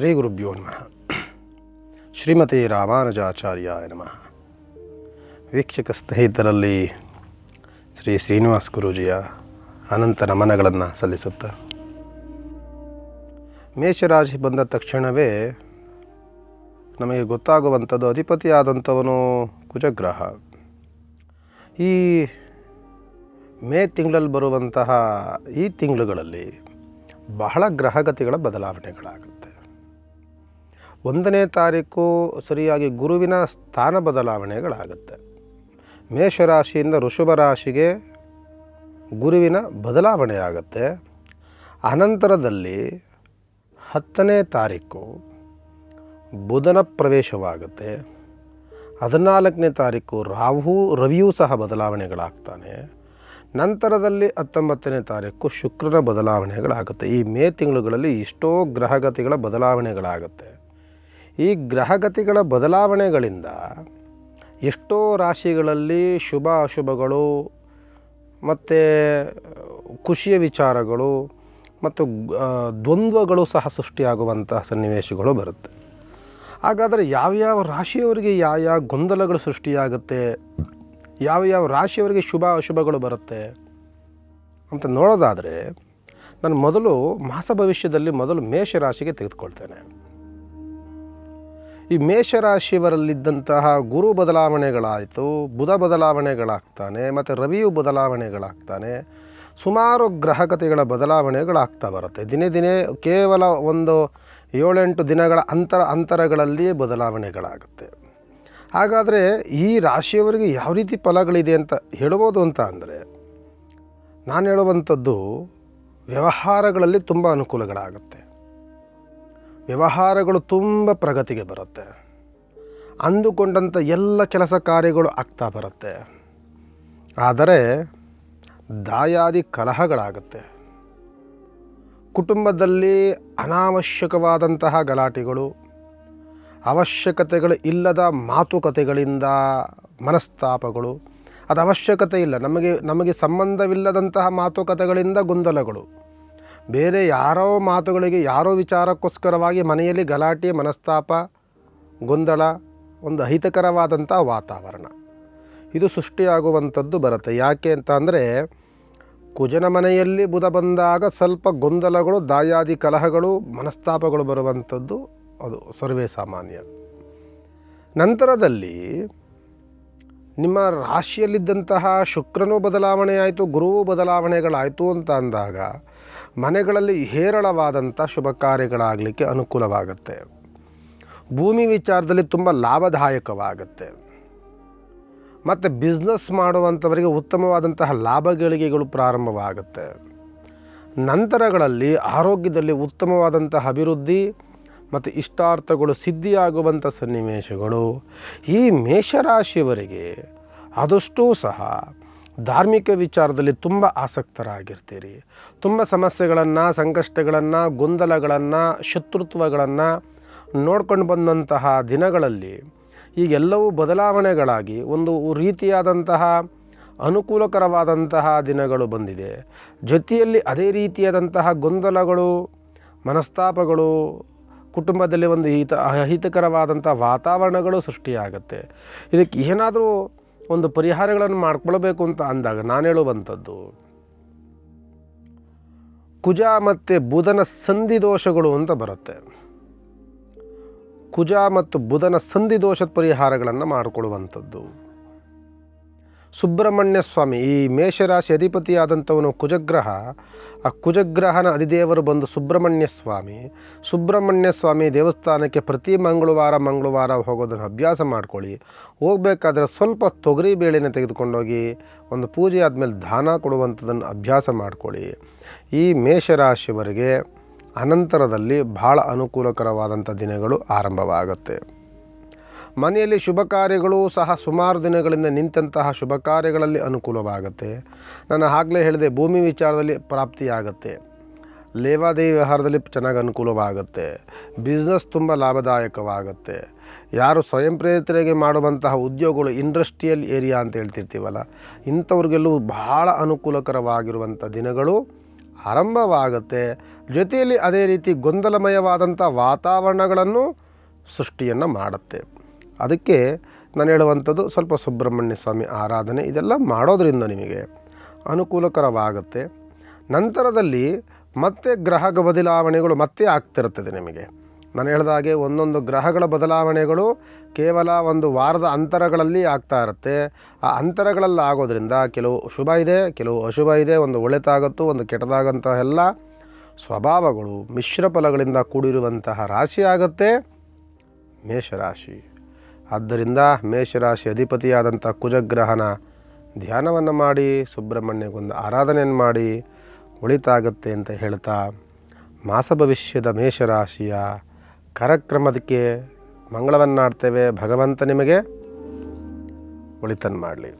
ಶ್ರೀ ಗುರುಭ್ಯೋ ನಮಃ ಶ್ರೀಮತಿ ರಾಮಾನುಜಾಚಾರ್ಯ ನಮಃ ವೀಕ್ಷಕ ಸ್ನೇಹಿತರಲ್ಲಿ ಶ್ರೀ ಶ್ರೀನಿವಾಸ್ ಗುರೂಜಿಯ ಅನಂತ ನಮನಗಳನ್ನು ಸಲ್ಲಿಸುತ್ತಾ ಮೇಷರಾಶಿ ಬಂದ ತಕ್ಷಣವೇ ನಮಗೆ ಗೊತ್ತಾಗುವಂಥದ್ದು ಅಧಿಪತಿಯಾದಂಥವನು ಕುಜಗ್ರಹ. ಈ ಮೇ ತಿಂಗಳಲ್ಲಿ ಬರುವಂತಹ ಈ ತಿಂಗಳುಗಳಲ್ಲಿ ಬಹಳ ಗ್ರಹಗತಿಗಳ ಬದಲಾವಣೆಗಳಾಗುತ್ತೆ ಒಂದನೇ ತಾರೀಕು ಸರಿಯಾಗಿ ಗುರುವಿನ ಸ್ಥಾನ ಬದಲಾವಣೆಗಳಾಗುತ್ತೆ. ಮೇಷರಾಶಿಯಿಂದ ಋಷಭ ರಾಶಿಗೆ ಗುರುವಿನ ಬದಲಾವಣೆ ಆಗುತ್ತೆ ಅನಂತರದಲ್ಲಿ ಹತ್ತನೇ ತಾರೀಕು ಬುಧನ ಪ್ರವೇಶವಾಗುತ್ತೆ. ಹದಿನಾಲ್ಕನೇ ತಾರೀಕು ರಾಹು, ರವಿಯೂ ಸಹ ಬದಲಾವಣೆಗಳಾಗ್ತಾನೆ. ನಂತರದಲ್ಲಿ ಹತ್ತೊಂಬತ್ತನೇ ತಾರೀಕು ಶುಕ್ರನ ಬದಲಾವಣೆಗಳಾಗುತ್ತೆ. ಈ ಮೇ ತಿಂಗಳುಗಳಲ್ಲಿ ಎಷ್ಟೋ ಗ್ರಹಗತಿಗಳ ಬದಲಾವಣೆಗಳಾಗುತ್ತೆ. ಈ ಗ್ರಹಗತಿಗಳ ಬದಲಾವಣೆಗಳಿಂದ ಎಷ್ಟೋ ರಾಶಿಗಳಲ್ಲಿ ಶುಭ ಅಶುಭಗಳು ಮತ್ತು ಖುಷಿಯ ವಿಚಾರಗಳು ಮತ್ತು ದ್ವಂದ್ವಗಳು ಸಹ ಸೃಷ್ಟಿಯಾಗುವಂತಹ ಸನ್ನಿವೇಶಗಳು ಬರುತ್ತೆ. ಹಾಗಾದರೆ ಯಾವ್ಯಾವ ರಾಶಿಯವರಿಗೆ ಯಾವ ಯಾವ ಗೊಂದಲಗಳು ಸೃಷ್ಟಿಯಾಗುತ್ತೆ ಯಾವ ಯಾವ ರಾಶಿಯವರಿಗೆ ಶುಭ ಅಶುಭಗಳು ಬರುತ್ತೆ ಅಂತ ನೋಡೋದಾದರೆ, ನಾನು ಮೊದಲು ಮಾಸ ಭವಿಷ್ಯದಲ್ಲಿ ಮೊದಲು ಮೇಷರಾಶಿಗೆ ತೆಗೆದುಕೊಳ್ತೇನೆ. ಈ ಮೇಷರಾಶಿಯವರಲ್ಲಿದ್ದಂತಹ ಗುರು ಬದಲಾವಣೆಗಳಾಯಿತು, ಬುಧ ಬದಲಾವಣೆಗಳಾಗ್ತಾನೆ, ಮತ್ತು ರವಿಯು ಬದಲಾವಣೆಗಳಾಗ್ತಾನೆ. ಸುಮಾರು ಗ್ರಹಕತೆಗಳ ಬದಲಾವಣೆಗಳಾಗ್ತಾ ಬರುತ್ತೆ. ದಿನೇ ದಿನೇ ಕೇವಲ ಒಂದು ಏಳೆಂಟು ದಿನಗಳ ಅಂತರ ಅಂತರಗಳಲ್ಲಿಯೇ ಬದಲಾವಣೆಗಳಾಗುತ್ತೆ. ಹಾಗಾದರೆ ಈ ರಾಶಿಯವರಿಗೆ ಯಾವ ರೀತಿ ಫಲಗಳಿದೆ ಅಂತ ಹೇಳ್ಬೋದು ಅಂತ ಅಂದರೆ, ನಾನು ಹೇಳುವಂಥದ್ದು ವ್ಯವಹಾರಗಳಲ್ಲಿ ತುಂಬ ಅನುಕೂಲಗಳಾಗುತ್ತೆ. ವ್ಯವಹಾರಗಳು ತುಂಬ ಪ್ರಗತಿಗೆ ಬರುತ್ತೆ. ಅಂದುಕೊಂಡಂಥ ಎಲ್ಲ ಕೆಲಸ ಕಾರ್ಯಗಳು ಆಗ್ತಾ ಬರುತ್ತೆ. ಆದರೆ ದಾಯಾದಿ ಕಲಹಗಳಾಗುತ್ತೆ. ಕುಟುಂಬದಲ್ಲಿ ಅನಾವಶ್ಯಕವಾದಂತಹ ಗಲಾಟೆಗಳು, ಅವಶ್ಯಕತೆಗಳು ಇಲ್ಲದ ಮಾತುಕತೆಗಳಿಂದ ಮನಸ್ತಾಪಗಳು, ಅದು ಅವಶ್ಯಕತೆ ಇಲ್ಲ. ನಮಗೆ ನಮಗೆ ಸಂಬಂಧವಿಲ್ಲದಂತಹ ಮಾತುಕತೆಗಳಿಂದ ಗೊಂದಲಗಳು. ಬೇರೆ ಯಾರೋ ಮಾತುಗಳಿಗೆ ಯಾರೋ ವಿಚಾರಕ್ಕೋಸ್ಕರವಾಗಿ ಮನೆಯಲ್ಲಿ ಗಲಾಟೆ, ಮನಸ್ತಾಪ, ಗೊಂದಲ, ಒಂದು ಅಹಿತಕರವಾದಂಥ ವಾತಾವರಣ. ಇದು ಸೃಷ್ಟಿಯಾಗುವಂಥದ್ದು ಬರುತ್ತೆ. ಯಾಕೆ ಅಂತ ಅಂದರೆ, ಕುಜನ ಮನೆಯಲ್ಲಿ ಬುಧ ಬಂದಾಗ ಸ್ವಲ್ಪ ಗೊಂದಲಗಳು, ದಾಯಾದಿ ಕಲಹಗಳು, ಮನಸ್ತಾಪಗಳು ಬರುವಂಥದ್ದು ಅದು ಸರ್ವೇ ಸಾಮಾನ್ಯ. ನಂತರದಲ್ಲಿ ನಿಮ್ಮ ರಾಶಿಯಲ್ಲಿದ್ದಂತಹ ಶುಕ್ರನೂ ಬದಲಾವಣೆ ಆಯಿತು, ಗುರುವೂ ಬದಲಾವಣೆಗಳಾಯಿತು ಅಂತ ಅಂದಾಗ ಮನೆಗಳಲ್ಲಿ ಹೇರಳವಾದಂಥ ಶುಭ ಕಾರ್ಯಗಳಾಗಲಿಕ್ಕೆ ಅನುಕೂಲವಾಗುತ್ತೆ. ಭೂಮಿ ವಿಚಾರದಲ್ಲಿ ತುಂಬ ಲಾಭದಾಯಕವಾಗುತ್ತೆ. ಮತ್ತು ಬಿಸ್ನೆಸ್ ಮಾಡುವಂಥವರಿಗೆ ಉತ್ತಮವಾದಂತಹ ಲಾಭ ಗಳಿಗೆಗಳು ಪ್ರಾರಂಭವಾಗುತ್ತೆ. ನಂತರಗಳಲ್ಲಿ ಆರೋಗ್ಯದಲ್ಲಿ ಉತ್ತಮವಾದಂತಹ ಅಭಿವೃದ್ಧಿ ಮತ್ತು ಇಷ್ಟಾರ್ಥಗಳು ಸಿದ್ಧಿಯಾಗುವಂಥ ಸನ್ನಿವೇಶಗಳು ಈ ಮೇಷರಾಶಿಯವರಿಗೆ ಆದಷ್ಟೂ ಸಹ ಧಾರ್ಮಿಕ ವಿಚಾರದಲ್ಲಿ ತುಂಬ ಆಸಕ್ತರಾಗಿರ್ತೀರಿ. ತುಂಬ ಸಮಸ್ಯೆಗಳನ್ನು, ಸಂಕಷ್ಟಗಳನ್ನು, ಗೊಂದಲಗಳನ್ನು, ಶತ್ರುತ್ವಗಳನ್ನು ನೋಡ್ಕೊಂಡು ಬಂದಂತಹ ದಿನಗಳಲ್ಲಿ ಈಗೆಲ್ಲವೂ ಬದಲಾವಣೆಗಳಾಗಿ ಒಂದು ರೀತಿಯಾದಂತಹ ಅನುಕೂಲಕರವಾದಂತಹ ದಿನಗಳು ಬಂದಿದೆ. ಜೊತೆಯಲ್ಲಿ ಅದೇ ರೀತಿಯಾದಂತಹ ಗೊಂದಲಗಳು, ಮನಸ್ತಾಪಗಳು ಕುಟುಂಬದಲ್ಲಿ ಒಂದು ಹಿತ, ಅಹಿತಕರವಾದಂಥ ವಾತಾವರಣಗಳು ಸೃಷ್ಟಿಯಾಗುತ್ತೆ. ಇದಕ್ಕೆ ಏನಾದರೂ ಒಂದು ಪರಿಹಾರಗಳನ್ನು ಮಾಡ್ಕೊಳ್ಬೇಕು ಅಂತ ಅಂದಾಗ ನಾನು ಹೇಳುವಂಥದ್ದು, ಕುಜ ಮತ್ತು ಬುಧನ ಸಂಧಿ ದೋಷಗಳು ಅಂತ ಬರುತ್ತೆ. ಕುಜ ಮತ್ತು ಬುಧನ ಸಂಧಿ ದೋಷದ ಪರಿಹಾರಗಳನ್ನು ಮಾಡಿಕೊಳ್ಳುವಂಥದ್ದು. ಸುಬ್ರಹ್ಮಣ್ಯ ಸ್ವಾಮಿ, ಈ ಮೇಷರಾಶಿ ಅಧಿಪತಿಯಾದಂಥವನು ಕುಜಗ್ರಹ. ಆ ಕುಜಗ್ರಹನ ಅಧಿದೇವರು ಬಂದು ಸುಬ್ರಹ್ಮಣ್ಯ ಸ್ವಾಮಿ. ಸುಬ್ರಹ್ಮಣ್ಯ ಸ್ವಾಮಿ ದೇವಸ್ಥಾನಕ್ಕೆ ಪ್ರತಿ ಮಂಗಳವಾರ ಮಂಗಳವಾರ ಹೋಗೋದನ್ನು ಅಭ್ಯಾಸ ಮಾಡ್ಕೊಳ್ಳಿ. ಹೋಗಬೇಕಾದ್ರೆ ಸ್ವಲ್ಪ ತೊಗರಿ ಬೇಳೆನ ತೆಗೆದುಕೊಂಡೋಗಿ ಒಂದು ಪೂಜೆ ಆದಮೇಲೆ ದಾನ ಕೊಡುವಂಥದ್ದನ್ನು ಅಭ್ಯಾಸ ಮಾಡ್ಕೊಳ್ಳಿ. ಈ ಮೇಷರಾಶಿಯವರಿಗೆ ಅನಂತರದಲ್ಲಿ ಭಾಳ ಅನುಕೂಲಕರವಾದಂಥ ದಿನಗಳು ಆರಂಭವಾಗುತ್ತೆ. ಮನೆಯಲ್ಲಿ ಶುಭ ಕಾರ್ಯಗಳು ಸಹ ಸುಮಾರು ದಿನಗಳಿಂದ ನಿಂತಹ ಶುಭ ಕಾರ್ಯಗಳಲ್ಲಿ ಅನುಕೂಲವಾಗುತ್ತೆ. ನಾನು ಆಗಲೇ ಹೇಳಿದೆ, ಭೂಮಿ ವಿಚಾರದಲ್ಲಿ ಪ್ರಾಪ್ತಿಯಾಗುತ್ತೆ. ಲೇವಾದೇವಿ ವ್ಯವಹಾರದಲ್ಲಿ ಚೆನ್ನಾಗಿ ಅನುಕೂಲವಾಗುತ್ತೆ. ಬಿಸ್ನೆಸ್ ತುಂಬ ಲಾಭದಾಯಕವಾಗುತ್ತೆ. ಯಾರು ಸ್ವಯಂ ಪ್ರೇರಿತರಿಗೆ ಮಾಡುವಂತಹ ಉದ್ಯೋಗಗಳು ಇಂಡಸ್ಟ್ರಿಯಲ್ ಏರಿಯಾ ಅಂತ ಹೇಳ್ತಿರ್ತೀವಲ್ಲ, ಇಂಥವ್ರಿಗೆಲ್ಲೂ ಬಹಳ ಅನುಕೂಲಕರವಾಗಿರುವಂಥ ದಿನಗಳು ಆರಂಭವಾಗುತ್ತೆ. ಜೊತೆಯಲ್ಲಿ ಅದೇ ರೀತಿ ಗೊಂದಲಮಯವಾದಂಥ ವಾತಾವರಣಗಳನ್ನು ಸೃಷ್ಟಿಯನ್ನು ಮಾಡುತ್ತೆ. ಅದಕ್ಕೆ ನಾನು ಹೇಳುವಂಥದ್ದು ಸ್ವಲ್ಪ ಸುಬ್ರಹ್ಮಣ್ಯ ಸ್ವಾಮಿ ಆರಾಧನೆ ಇದೆಲ್ಲ ಮಾಡೋದರಿಂದ ನಿಮಗೆ ಅನುಕೂಲಕರವಾಗುತ್ತೆ. ನಂತರದಲ್ಲಿ ಮತ್ತೆ ಗ್ರಹ ಬದಲಾವಣೆಗಳು ಮತ್ತೆ ಆಗ್ತಿರುತ್ತದೆ ನಿಮಗೆ. ನಾನು ಹೇಳಿದ ಹಾಗೆ ಒಂದೊಂದು ಗ್ರಹಗಳ ಬದಲಾವಣೆಗಳು ಕೇವಲ ಒಂದು ವಾರದ ಅಂತರಗಳಲ್ಲಿ ಆಗ್ತಾ ಇರುತ್ತೆ. ಆ ಅಂತರಗಳಲ್ಲಿ ಆಗೋದ್ರಿಂದ ಕೆಲವು ಶುಭ ಇದೆ, ಕೆಲವು ಅಶುಭ ಇದೆ, ಒಂದು ಒಳಿತಾಗತ್ತು ಒಂದು ಕೆಟ್ಟದಾಗಂತಹ ಎಲ್ಲ ಸ್ವಭಾವಗಳು ಮಿಶ್ರ ಫಲಗಳಿಂದ ಕೂಡಿರುವಂತಹ ರಾಶಿ ಆಗುತ್ತೆ. ಮೇಷರಾಶಿ. ಆದ್ದರಿಂದ ಮೇಷರಾಶಿ ಅಧಿಪತಿಯಾದಂಥ ಕುಜಗ್ರಹನ ಧ್ಯಾನವನ್ನು ಮಾಡಿ, ಸುಬ್ರಹ್ಮಣ್ಯಗೊಂದು ಆರಾಧನೆಯನ್ನು ಮಾಡಿ ಉಳಿತಾಗುತ್ತೆ ಅಂತ ಹೇಳ್ತಾ, ಮಾಸ ಭವಿಷ್ಯದ ಮೇಷರಾಶಿಯ ಕಾರ್ಯಕ್ರಮದಕ್ಕೆ ಮಂಗಳವನ್ನಾಡ್ತೇವೆ. ಭಗವಂತ ನಿಮಗೆ ಒಳಿತನ್ನು ಮಾಡಲಿ.